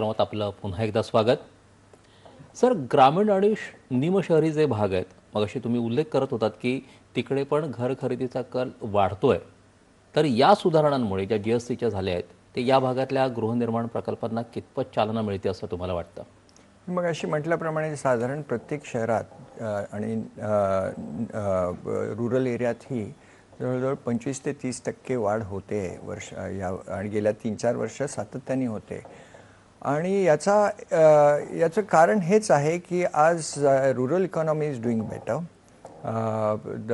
कार्यक्रमात आपलं पुन्हा एकदा स्वागत. सर ग्रामीण आणि निमशहरी जे भाग आहेत मग अशी तुम्ही उल्लेख करत होतात की तिकडे पण घर खरेदीचा कल वाढतोय. तर या सुधारणांमुळे ज्या जी एस टीच्या झाल्या आहेत ते या भागातल्या गृहनिर्माण प्रकल्पांना कितपत चालना मिळते असं तुम्हाला वाटतं? मग अशी म्हटल्याप्रमाणे साधारण प्रत्येक शहरात आणि रुरल एरियातही जवळजवळ पंचवीस ते तीस टक्के वाढ होते वर्ष या आणि गेल्या तीन चार वर्ष सातत्याने होते. आणि याचा याचं कारण हेच आहे की आज rural economy is doing better the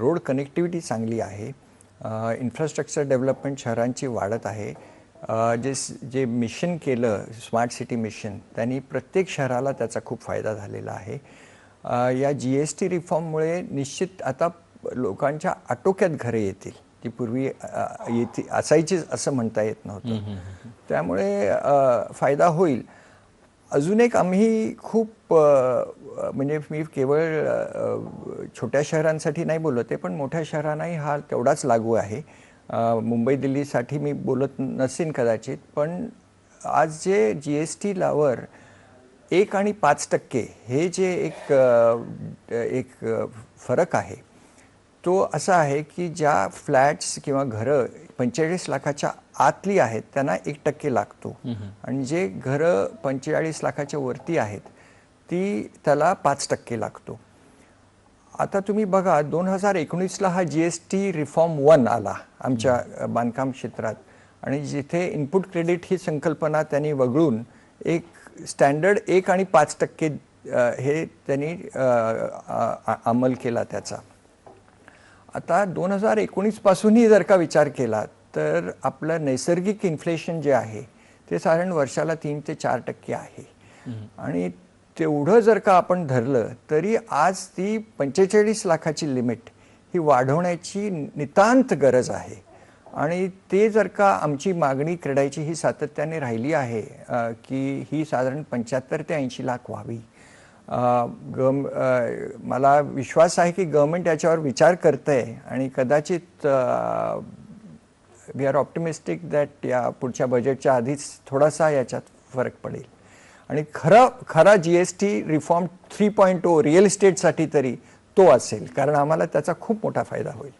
road connectivity चांगली आहे. इन्फ्रास्ट्रक्चर डेव्हलपमेंट शहरांची वाढत आहे. जे जे मिशन केलं स्मार्ट सिटी मिशन त्यांनी प्रत्येक शहराला त्याचा खूप फायदा झालेला आहे. या जी एस टी रिफॉर्ममुळे निश्चित आता लोकांच्या आटोक्यात घरे येतील. जी पूर्वी येती असायचीच असं म्हणता येत नव्हतं. त्यामुळे फायदा होईल. अजून एक आम्ही खूप म्हणजे मी केवळ छोट्या शहरांसाठी नाही बोलत आहे पण मोठ्या शहरांनाही हा तेवढाच लागू आहे. मुंबई दिल्लीसाठी मी बोलत नसेन कदाचित पण आज जे जी एस टी लावर एक आणि पाच टक्के हे जे एक एक फरक आहे तो असा आहे की ज्या फ्लॅट्स किंवा घरं पंचेचाळीस लाखाच्या आतली आहेत त्यांना एक टक्के लागतो. आणि जे घरं पंचेचाळीस लाखाच्या वरती आहेत ती त्याला पाच टक्के लागतो. आता तुम्ही बघा दोन हजार एकोणीसला हा G S T reform one आला आमच्या बांधकाम क्षेत्रात. आणि जिथे इनपुट क्रेडिट ही संकल्पना त्यांनी वगळून एक स्टँडर्ड एक आणि पाच टक्के हे त्यांनी अंमल केला त्याचा. आता दोन हजार एकोणीसपासूनही जर का विचार केला तर आपलं नैसर्गिक इन्फ्लेशन जे आहे ते साधारण वर्षाला तीन ते चार टक्के आहे. आणि तेवढं जर का आपण धरलं तरी आज ती पंचेचाळीस लाखाची लिमिट ही वाढवण्याची नितांत गरज आहे. आणि ते जर का आमची मागणी क्रेडायची ही सातत्याने राहिली आहे की ही साधारण पंच्याहत्तर ते ऐंशी लाख व्हावी. गम मला विश्वास आहे की गव्हर्मेंट याच्यावर विचार करतंय आणि कदाचित वी आर ऑप्टिमिस्टिक दॅट या पुढच्या बजेटच्या आधीच थोडासा याच्यात फरक पडेल. आणि खरं खरा G S T reform three point O real इस्टेटसाठी तरी तो असेल कारण आम्हाला त्याचा खूप मोठा फायदा होईल.